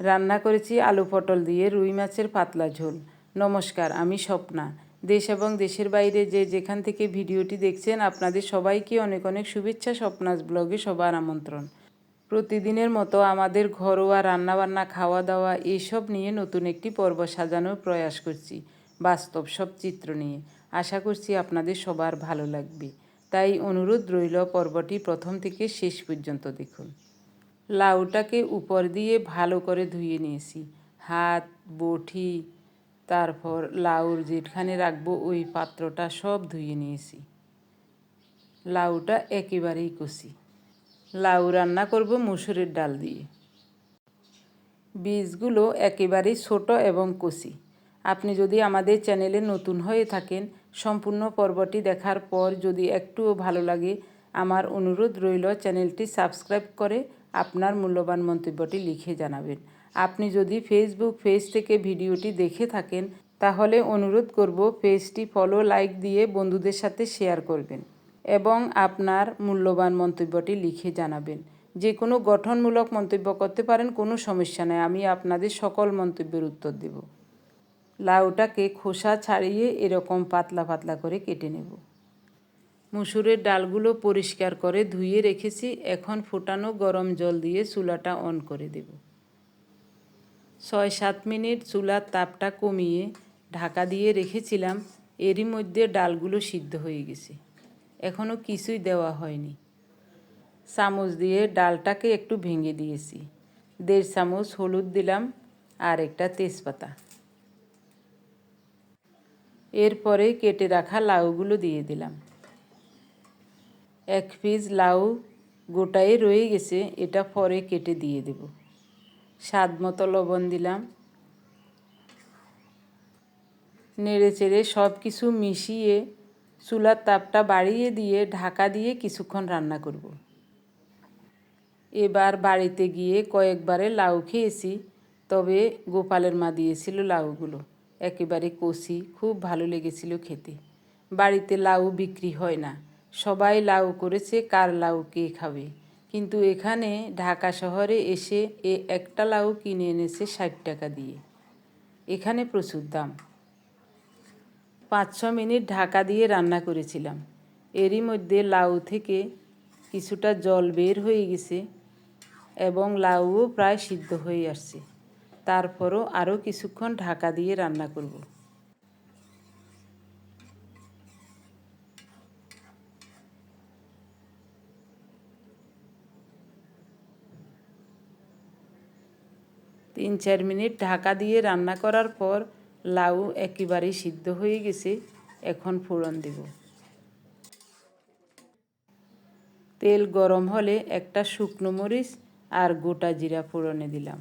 রান্না করেছি আলু পটল দিয়ে, রুই মাছের পাতলা ঝোল। নমস্কার, আমি স্বপ্না। দেশ এবং দেশের বাইরে যে যেখান থেকে ভিডিওটি দেখছেন, আপনাদের সবাইকে অনেক অনেক শুভেচ্ছা, স্বপ্নাস ব্লগে সবার আমন্ত্রণ। প্রতিদিনের মতো আমাদের ঘরোয়া রান্নাবান্না খাওয়া দাওয়া এইসব নিয়ে নতুন একটি পর্ব সাজানোর প্রয়াস করছি। বাস্তব সব চিত্র নিয়ে। আশা করছি আপনাদের সবার ভালো লাগবে। তাই অনুরোধ রইল পর্বটি প্রথম থেকে শেষ পর্যন্ত দেখুন। লাউটাকে উপর দিয়ে ভালো করে ধুয়ে নিয়েছি। হাত, বটি, তারপর লাউর যেখানে রাখব ওই পাত্রটা সব ধুয়ে নিয়েছি। লাউটা একেবারেই কষি। লাউ রান্না করব মুসুরের ডাল দিয়ে। বীজগুলো একেবারেই ছোট এবং কষি। আপনি যদি আমাদের চ্যানেলে নতুন হয়ে থাকেন, সম্পূর্ণ পর্বটি দেখার পর যদি একটুও ভালো লাগে, আমার অনুরোধ রইল চ্যানেলটি সাবস্ক্রাইব করে আপনার মূল্যবান মন্তব্যটি লিখে জানাবেন। আপনি যদি ফেসবুক পেজ থেকে ভিডিওটি দেখে থাকেন, তাহলে অনুরোধ করব পেজটি ফলো লাইক দিয়ে বন্ধুদের সাথে শেয়ার করবেন এবং আপনার মূল্যবান মন্তব্যটি লিখে জানাবেন। যে কোনো গঠনমূলক মন্তব্য করতে পারেন, কোনো সমস্যা নেই, আমি আপনাদের সকল মন্তব্যের উত্তর দেব। লাউটাকে খোসা ছাড়িয়ে এরকম পাতলা পাতলা করে কেটে নেব। মুসুরের ডালগুলো পরিষ্কার করে ধুয়ে রেখেছি। এখন ফোটানো গরম জল দিয়ে চুলাটা অন করে দেব। ছয় সাত মিনিট চুলার তাপটা কমিয়ে ঢাকা দিয়ে রেখেছিলাম। এরই মধ্যে ডালগুলো সিদ্ধ হয়ে গেছে। এখনও কিছুই দেওয়া হয়নি। চামচ দিয়ে ডালটাকে একটু ভেঙে দিয়েছি। দেড় চামচ হলুদ দিলাম আর একটা তেজপাতা। এরপরে কেটে রাখা লাউগুলো দিয়ে দিলাম। এক পিস লাউ গোটাই রয়ে গেছে, এটা পরে কেটে দিয়ে দেব। স্বাদ মতো লবণ দিলাম। নেড়ে চেড়ে সব কিছু মিশিয়ে চুলার তাপটা বাড়িয়ে দিয়ে ঢাকা দিয়ে কিছুক্ষণ রান্না করব। এবার বাড়িতে গিয়ে কয়েকবারে লাউ খেয়েছি, তবে গোপালের মা দিয়েছিল লাউগুলো। একেবারে কষি, খুব ভালো লেগেছিল খেতে। বাড়িতে লাউ বিক্রি হয় না। সবাই লাউ করেছে, কার লাউ কে খাবে? কিন্তু এখানে ঢাকা শহরে এসে এ একটা লাউ কিনে এনেছে ষাট টাকা দিয়ে। এখানে প্রচুর দাম। পাঁচ ছ মিনিট ঢাকা দিয়ে রান্না করেছিলাম। এরই মধ্যে লাউ থেকে কিছুটা জল বের হয়ে গেছে এবং লাউও প্রায় সিদ্ধ হয়ে আসছে। তারপরও আরও কিছুক্ষণ ঢাকা দিয়ে রান্না করব। তিন চার মিনিট ঢাকা দিয়ে রান্না করার পর লাউ একেবারেই সিদ্ধ হয়ে গেছে, এখন ফোড়ন দেব। তেল গরম হলে একটা শুকনো মরিচ আর গোটা জিরা ফোড়নে দিলাম।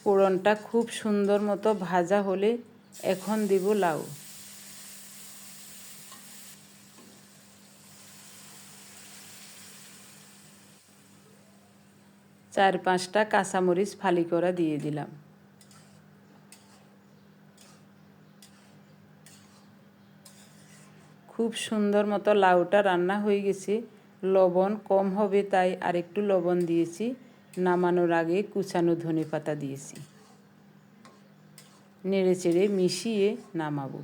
ফোড়নটা খুব সুন্দর মতো ভাজা হলে এখন দেব লাউ। চার পাঁচটা কাঁচামরিচ ফালি করা দিয়ে দিলাম। খুব সুন্দর মতো লাউটা রান্না হয়ে গেছে। লবণ কম হবে তাই আরেকটু লবণ দিয়েছি। নামানোর আগে কুচানো ধনে পাতা দিয়েছি। নেড়ে চেড়ে মিশিয়ে নামাবো।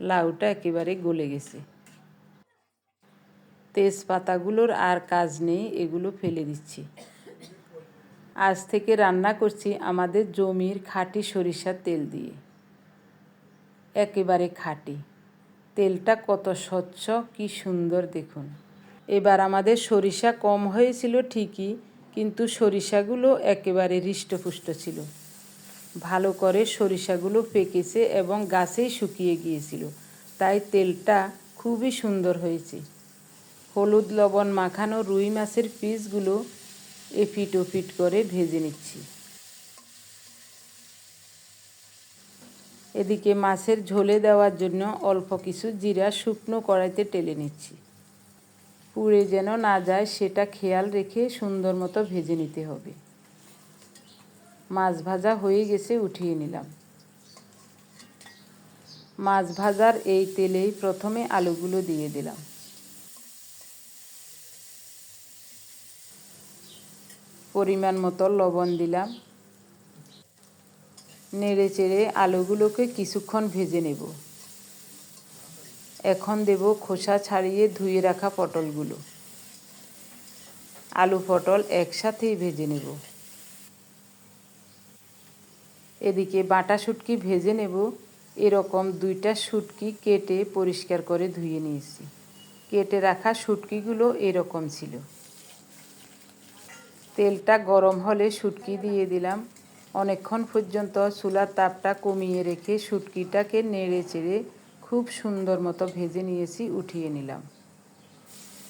লাউটা একেবারে গলে গেছে। তেজপাতাগুলোর আর কাজ নেই, এগুলো ফেলে দিচ্ছি। আজ থেকে রান্না করছি আমাদের জমির খাঁটি সরিষার তেল দিয়ে। একেবারে খাঁটি। তেলটা কত স্বচ্ছ, কি সুন্দর দেখুন। এবার আমাদের সরিষা কম হয়েছিল ঠিকই, কিন্তু সরিষাগুলো একেবারে হৃষ্টপুষ্ট ছিল। ভালো করে সরিষাগুলো পেকেছে এবং গাছেই শুকিয়ে গিয়েছিল। তাই তেলটা খুবই সুন্দর হয়েছে। হলুদ, লবণ মাখানো রুই মাছের পিসগুলো এফিট ওফিট করে ভেজে নিচ্ছি। এদিকে মাছের ঝোলে দেওয়ার জন্য অল্প কিছু জিরা শুকনো কড়াইতে টেলে নিচ্ছি। পুড়ে যেন না যায়, সেটা খেয়াল রেখে সুন্দর মতো ভেজে নিতে হবে। মাছ ভাজা হয়ে গেছে, উঠিয়ে নিলাম। মাছ ভাজার এই তেলেই প্রথমে আলুগুলো দিয়ে দিলাম। পরিমাণ মতো লবণ দিলাম। নেড়ে চেড়ে আলুগুলোকে কিছুক্ষণ ভেজে নেব। এখন দেব খোসা ছাড়িয়ে ধুয়ে রাখা পটলগুলো। আলু পটল একসাথেই ভেজে নেব। এদিকে বাটা শুটকি ভেজে নেব। এরকম দুইটা শুটকি কেটে পরিষ্কার করে ধুয়ে নিয়েছি। কেটে রাখা শুটকিগুলো এরকম ছিল। তেলটা গরম হলে শুটকি দিয়ে দিলাম। অনেকক্ষণ পর্যন্ত চুলার তাপটা কমিয়ে রেখে শুটকিটাকে নেড়ে চেড়ে খুব সুন্দর মতো ভেজে নিয়েছি, উঠিয়ে নিলাম।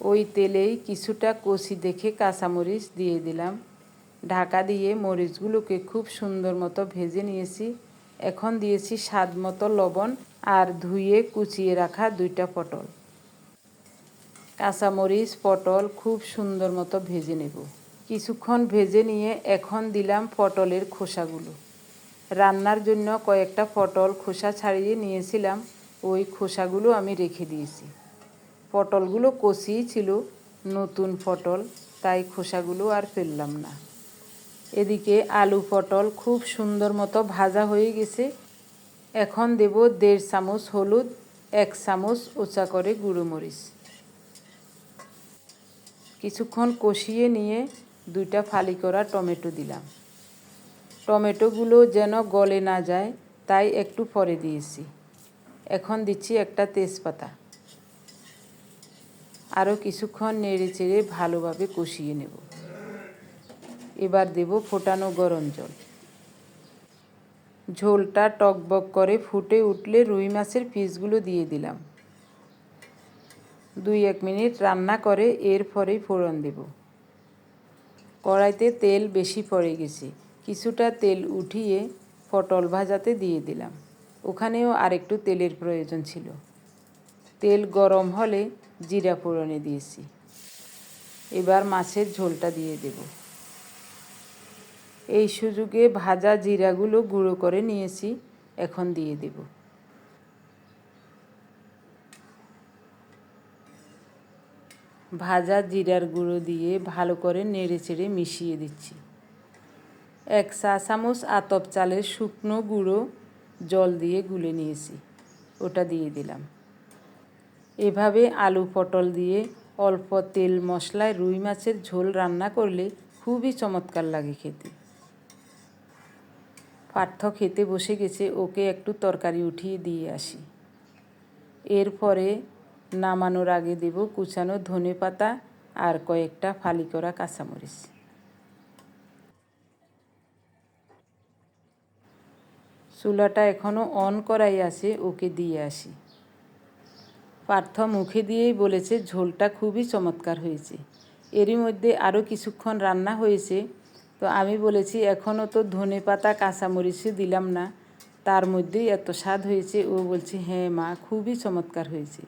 ওই তেলেই কিছুটা কষি দেখে কাঁচামরিচ দিয়ে দিলাম। ঢাকা দিয়ে মরিচগুলোকে খুব সুন্দর মতো ভেজে নিয়েছি। এখন দিয়েছি স্বাদ মতো লবণ আর ধুয়ে কুচিয়ে রাখা দুইটা পটল। কাঁচামরিচ, পটল খুব সুন্দর মতো ভেজে নেব। কিছুক্ষণ ভেজে নিয়ে এখন দিলাম পটলের খোসাগুলো। রান্নার জন্য কয়েকটা পটল খোসা ছাড়িয়ে নিয়েছিলাম, ওই খোসাগুলো আমি রেখে দিয়েছি। পটলগুলো কষিই ছিল নতুন পটল, তাই খোসাগুলো আর ফেললাম না। এদিকে আলু পটল খুব সুন্দর মতো ভাজা হয়ে গেছে। এখন দেব দেড় চামচ হলুদ, এক চামচ ওচা করে গুঁড়ো মরিচ। কিছুক্ষণ কষিয়ে নিয়ে দুইটা ফালি করা টমেটো দিলাম। টমেটোগুলো যেন গলে না যায়, তাই একটু পরে দিয়েছি। এখন দিচ্ছি একটা তেজপাতা। আরও কিছুক্ষণ নেড়ে চেড়ে ভালোভাবে কষিয়ে নেব। এবার দেব ফোটানো গরম জল। ঝোলটা টকবক করে ফুটে উঠলে রুই মাছের পিসগুলো দিয়ে দিলাম। দুই এক মিনিট রান্না করে এরপরেই ফোড়ন দেব। কড়াইতে তেল বেশি পড়ে গেছে। কিছুটা তেল উঠিয়ে পটল ভাজাতে দিয়ে দিলাম। ওখানেও আরেকটু তেলের প্রয়োজন ছিল। তেল গরম হলে জিরা ফোড়নে দিয়েছি। এবার মাছের ঝোলটা দিয়ে দেব। এই সুযোগে ভাজা জিরাগুলো গুঁড়ো করে নিয়েছি, এখন দিয়ে দেব। ভাজা জিরার গুঁড়ো দিয়ে ভালো করে নেড়ে চেড়ে মিশিয়ে দিচ্ছি। এক চা চামচ আতপ চালের শুকনো গুঁড়ো জল দিয়ে গুলে নিয়েছি, ওটা দিয়ে দিলাম। এভাবে আলু পটল দিয়ে অল্প তেল মশলায় রুই মাছের ঝোল রান্না করলে খুবই চমৎকার লাগে খেতে। পার্থ খেতে বসে গেছে, ওকে একটু তরকারি উঠিয়ে দিয়ে আসি। এরপরে নামানোর আগে দেব কুচানো ধনে পাতা আর কয়েকটা ফালি করা কাঁচামরিচ। চুলাটা এখনও অন করাই আছে, ওকে দিয়ে আসি। পার্থ মুখে দিয়েই বলেছে, ঝোলটা খুবই চমৎকার হয়েছে। এরই মধ্যে আরও কিছুক্ষণ রান্না হয়েছে তো আমি বলেছি এখনও তো ধনে পাতা কাঁচামরিচও দিলাম না। তার মধ্যেই এত স্বাদ হয়েছে। ও বলছে হ্যাঁ মা, খুবই চমৎকার হয়েছে।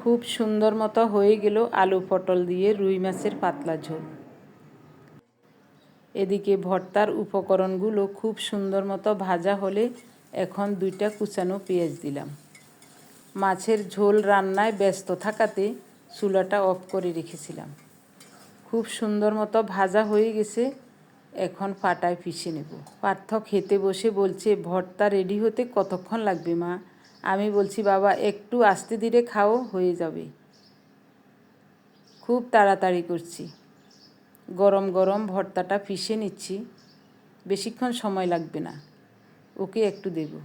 খুব সুন্দর মতো হয়ে গেল আলু পটল দিয়ে রুই মাছের পাতলা ঝোল। এদিকে ভর্তার উপকরণগুলো খুব সুন্দর মতো ভাজা হলে এখন দুইটা কুচানো পেঁয়াজ দিলাম। মাছের ঝোল রান্নায় ব্যস্ত থাকাতে চুলাটা অফ করে রেখেছিলাম। খুব সুন্দর মতো ভাজা হয়ে গেছে। এখন পাটায় পিষে নেব। পার্থ খেতে বসে বলছে, ভর্তা রেডি হতে কতক্ষণ লাগবে মা? আমি বলছি, বাবা, একটু আস্তে ধীরে খাও, হয়ে যাবে। খুব তাড়াতাড়ি করছি। গরম গরম ভর্তাটা পিষে নিচ্ছি। বেশিক্ষণ সময় লাগবে না। ওকে একটু দেব।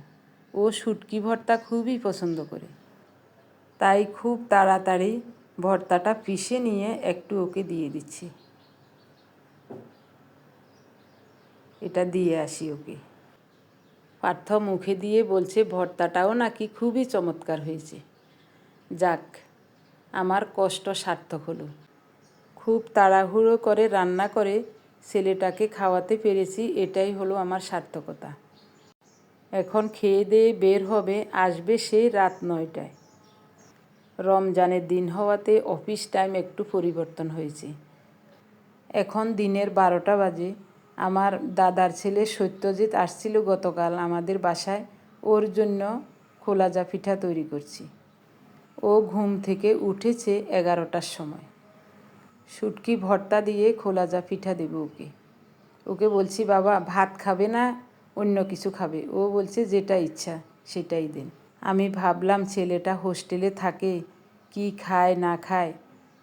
ও শুটকি ভর্তা খুবই পছন্দ করে। তাই খুব তাড়াতাড়ি ভর্তাটা পিষে নিয়ে একটু ওকে দিয়ে দিচ্ছি। এটা দিয়ে আসি ওকে। পার্থ মুখে দিয়ে বলছে, ভর্তাটাও নাকি খুবই চমৎকার হয়েছে। যাক, আমার কষ্ট সার্থক হলো। খুব তাড়াহুড়ো করে রান্না করে ছেলেটাকে খাওয়াতে পেরেছি, এটাই হলো আমার সার্থকতা। এখন খেয়ে দিয়ে বের হবে, আসবে সেই রাত নয়টায়। রমজানের দিন হওয়াতে অফিস টাইম একটু পরিবর্তন হয়েছে। এখন দিনের বারোটা বাজে। আমার দাদার ছেলে সত্যজিৎ আসছিল গতকাল আমাদের বাসায়। ওর জন্য খোলাজা পিঠা তৈরি করছি। ও ঘুম থেকে উঠেছে এগারোটার সময়। শুটকি ভর্তা দিয়ে খোলাজা পিঠা দেবো ওকে। ওকে বলছি, বাবা, ভাত খাবে না, অন্য কিছু খাবে। ও বলছে, যেটা ইচ্ছা, সেটাই দেন। আমি ভাবলাম, ছেলেটা হোস্টেলে থাকে, কি খায়, না খায়?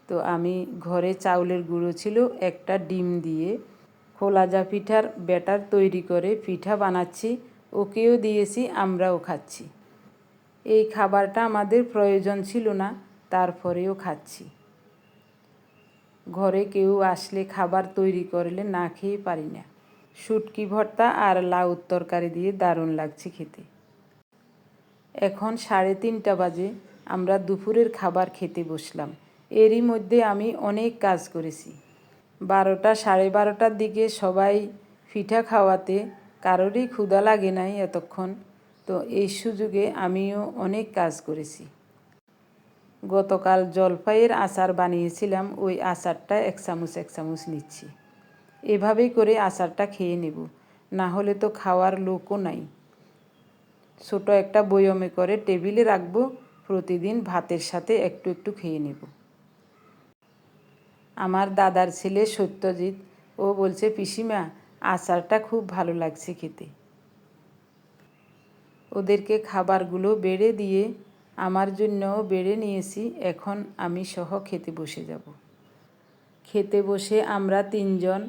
তো আমি ঘরে চাউলের গুঁড়ো ছিল, একটা ডিম দিয়ে খোলাজা পিঠার ব্যাটার তৈরি করে পিঠা বানাচ্ছি, ওকেও দিয়েছি, আমরাও খাচ্ছি। এই খাবারটা আমাদের প্রয়োজন ছিল না, তারপরেও খাচ্ছি। ঘরে কেউ আসলে খাবার তৈরি করলে না খেয়ে পারি না। শুটকি ভর্তা আর লাউ তরকারি দিয়ে দারুণ লাগছে খেতে। এখন সাড়ে তিনটা বাজে, আমরা দুপুরের খাবার খেতে বসলাম। এরই মধ্যে আমি অনেক কাজ করেছি। বারোটা, সাড়ে বারোটার দিকে সবাই পিঠা খাওয়াতে কারোরই ক্ষুধা লাগে নাই এতক্ষণ। তো এই সুযোগে আমিও অনেক কাজ করেছি। গতকাল জলপাইয়ের আচার বানিয়েছিলাম, ওই আচারটা এক চামচ এক চামচ নিচ্ছি। এভাবেই করে আচারটা খেয়ে নেব, না হলে তো খাওয়ার লোকও নাই। ছোট একটা বয়মে করে টেবিলে রাখব, প্রতিদিন ভাতের সাথে একটু একটু খেয়ে নেব। আমার দাদার ছেলে সত্যজিৎ। ও বলছে, পিসিমা, আচারটা খুব ভালো লাগছে খেতে। ওদেরকে খাবারগুলো বেড়ে দিয়ে আমার জন্যও বেড়ে নিয়েছি, এখন আমি সহ খেতে বসে যাব। খেতে বসে আমরা তিনজন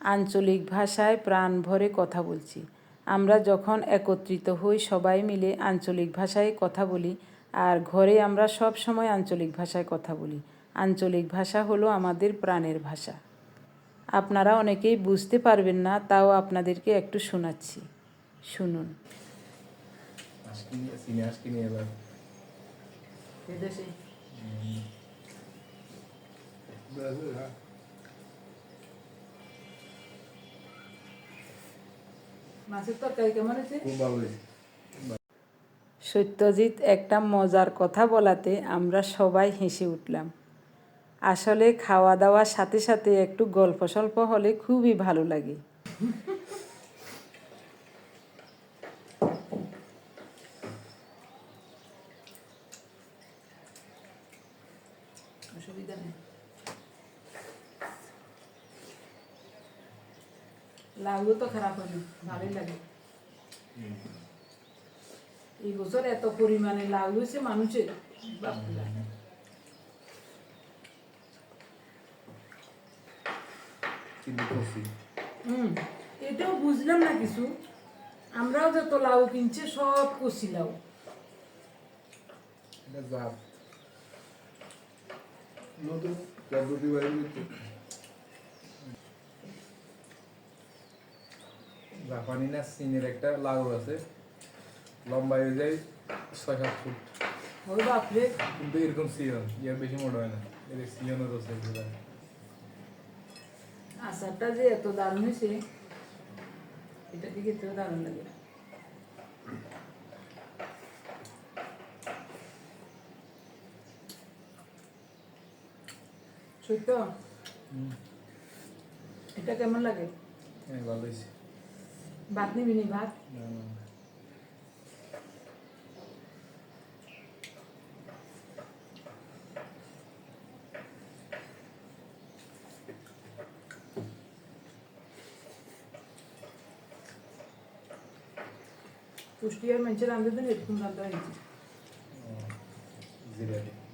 আঞ্চলিক ভাষায় প্রাণ ভরে কথা বলছি। আমরা যখন একত্রিত হই, সবাই মিলে আঞ্চলিক ভাষায় কথা বলি, আর ঘরে আমরা সব সময় আঞ্চলিক ভাষায় কথা বলি। আঞ্চলিক ভাষা হলো আমাদের প্রাণের ভাষা। আপনারা অনেকেই বুঝতে পারবেন না তাও আপনাদেরকে একটু শোনাচ্ছি। শুনুন। সত্যজিৎ একটা মজার কথা বলাতে আমরা সবাই হেসে উঠলাম। আসলে খাওয়া দাওয়ার সাথে সাথে একটু গল্প সল্প হলে খুবই ভালো লাগে। অসুবিধা তো খারাপ হয়নি ভালোই লাগে। এই বছর এত পরিমাণে লাউ হয়েছে, মানুষের চিলি কফি হুম এটাও বুঝলাম না কিছু। আমরাও যত লাউ কিনছে সব কষি লাউ। নতুন পদ্ধতি বাইরে জাপানি না চীনের একটা লাউ আছে। লম্বা হয়ে যায় ছয় সাত ফুট কিন্তু এরকম সিজন ইয়ার বেশি মোটা হয় না। এর সিজনও রয়েছে। আচারটা যে এত দারুণ হয়েছে এটা দিকে তো দারুণ লাগে। সত্য এটা কেমন লাগে? হ্যাঁ ভাত নিবি নি ভাত না, না, না। কুষ্টিয়ার মানুষের রান্ধে দিন এরকম রান্ধা হয়েছে ও, জিরা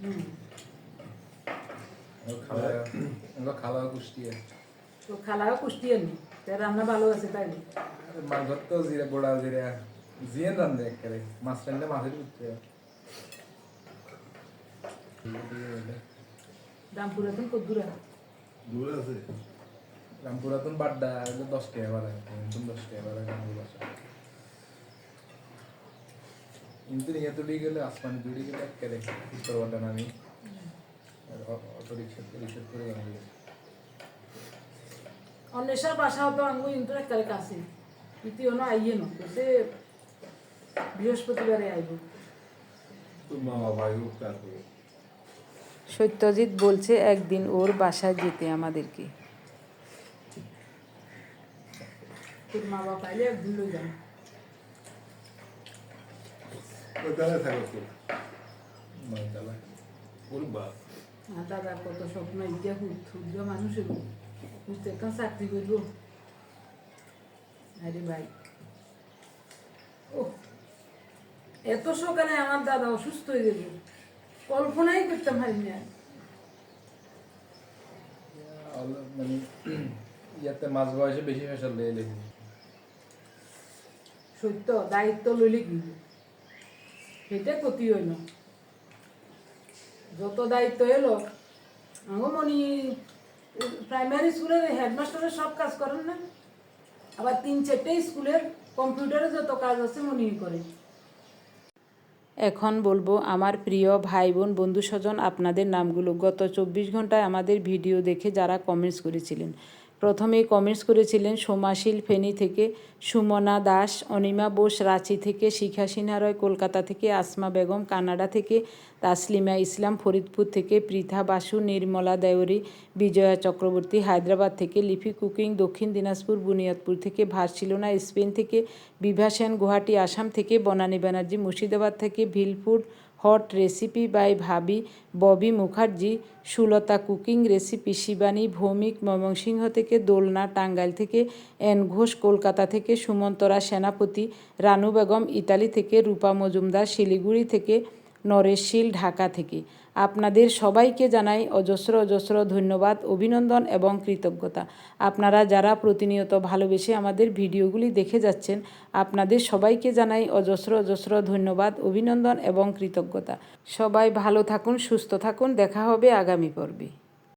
হুম আমরা খাওয়া আমরা খাওয়া কুষ্টিয়া তো খালাও কুষ্টিয়ার নেই তার রান্না ভালো আছে তাই না? মাংসত তো জিরা বড়া জিরা জিয়েন রান্ধে একেবারে মাছ রান্ধলে মাছের উঠছে রামপুরা তুমি কদ্দুরা দূরে আছে রামপুরাতন বাড্ডা এগুলো দশ টাকা নতুন দশ টাকা বাসা কিন্তু নিয়ে গেলে আসমানি তুলি গেলে একেবারে নামি অটো রিক্সা রিক্সা করে অন্বেষার বাসা হতো কিন্তু কাছে আইয়ে না সে বৃহস্পতিবারে আইব। সত্যজিৎ বলছে একদিন ওর বাসায় যেতে আমাদেরকে। তোর মা বাবা আইলে একদিন যান। ওখানে থাকো তো নয় ওর বাপ আর দাদা কত স্বপ্ন ক্ষুদ্র মানুষ বুঝতে একটা চাকরি করব। আরে ভাই। ও এত সকালে আমার দাদা অসুস্থ হয়ে গেল। কল্পনাই করতে পারি না মানে ইয়াতে মাঝ বয়সে বেশি লেগে লেগে সত্য দায়িত্ব লইলে কি সেটা ক্ষতি হইল। যত দায়িত্ব এলো আমার মনি প্রাইমারি স্কুলের হেডমাস্টারের সব কাজ করেন না? আবার তিন চারটে স্কুলের কম্পিউটারে যত কাজ আছে মনি করে। এখন বলব, আমার প্রিয় ভাই বোন বন্ধু স্বজন আপনাদের নামগুলো গত চব্বিশ ঘন্টায় আমাদের ভিডিও দেখে যারা কমেন্টস করেছিলেন প্রথমেই কমেন্টস করেছিলেন সোমাশিল ফেনী থেকে সুমনা দাস, অনিমা বোস, রাঁচি থেকে শিখা সিনহা রয় কলকাতা থেকে আসমা বেগম, কানাডা থেকে তাসলিমা ইসলাম, ফরিদপুর থেকে পৃথা বাসু, নির্মলা দেওরি বিজয়া চক্রবর্তী, হায়দ্রাবাদ থেকে লিপি কুকিং, দক্ষিণ দিনাজপুর, বুনিয়াদপুর থেকে ভার্সিলোনা স্পেন থেকে বিভাসেন গুয়াহাটি, আসাম থেকে বনানী ব্যানার্জি, মুর্শিদাবাদ থেকে ভিলফুড হট রেসিপি বাই ভাবি ববি মুখার্জি, সুলতা কুকিং রেসিপি শিবানী, ভৌমিক ময়মনসিংহ থেকে দোলনা টাঙ্গাইল থেকে এন ঘোষ, কলকাতা থেকে সুমন্তরা সেনাপতি, রানু বেগম, ইতালি থেকে রূপা মজুমদার, শিলিগুড়ি থেকে নরেশ শীল ঢাকা থেকে। আপনাদের সবাইকে জানাই অজস্র অজস্র ধন্যবাদ, অভিনন্দন এবং কৃতজ্ঞতা। আপনারা যারা প্রতিনিয়ত ভালোবেসে আমাদের ভিডিওগুলি দেখে যাচ্ছেন, আপনাদের সবাইকে জানাই অজস্র অজস্র ধন্যবাদ, অভিনন্দন এবং কৃতজ্ঞতা। সবাই ভালো থাকুন, সুস্থ থাকুন, দেখা হবে আগামী পর্বে।